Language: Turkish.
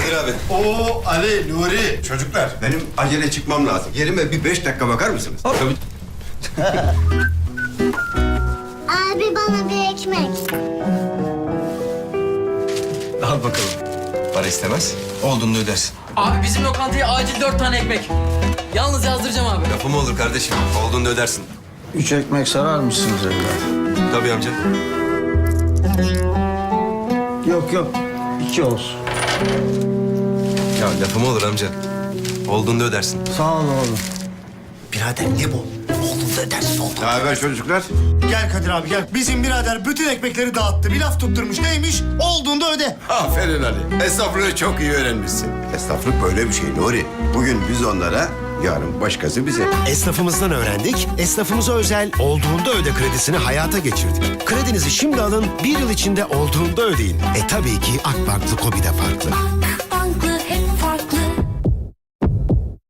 Kadir abi. Oo Ali, Nuri. Çocuklar benim acele çıkmam lazım. Yerime bir beş dakika bakar mısınız? Tabii. Abi bana bir ekmek. Al bakalım. Para istemez. Olduğunu ödersin. Abi bizim lokantaya acil dört tane ekmek. Yalnız yazdıracağım abi. Lafı mı olur kardeşim? Olduğunu ödersin. Üç ekmek sarar mısınız evlat? Tabii amca. Yok yok. iki olsun. Ya lafı mı olur amca? Olduğunu ödersin. Sağ ol oğlum. Birader ne bu? Oğlum da ders oldu. Ne haber çocuklar? Gel Kadir abi gel. Bizim birader bütün ekmekleri dağıttı. Bir laf tutturmuş. Neymiş? Olduğunda öde. Aferin Ali. Esnaflığı çok iyi öğrenmişsin. Esnaflık böyle bir şey Nuri. Bugün biz onlara, yarın başkası bize. Esnafımızdan öğrendik. Esnafımıza özel olduğunda öde kredisini hayata geçirdik. Kredinizi şimdi alın, bir yıl içinde olduğunda ödeyin. E tabii ki Akbank'lı Kobi de farklı.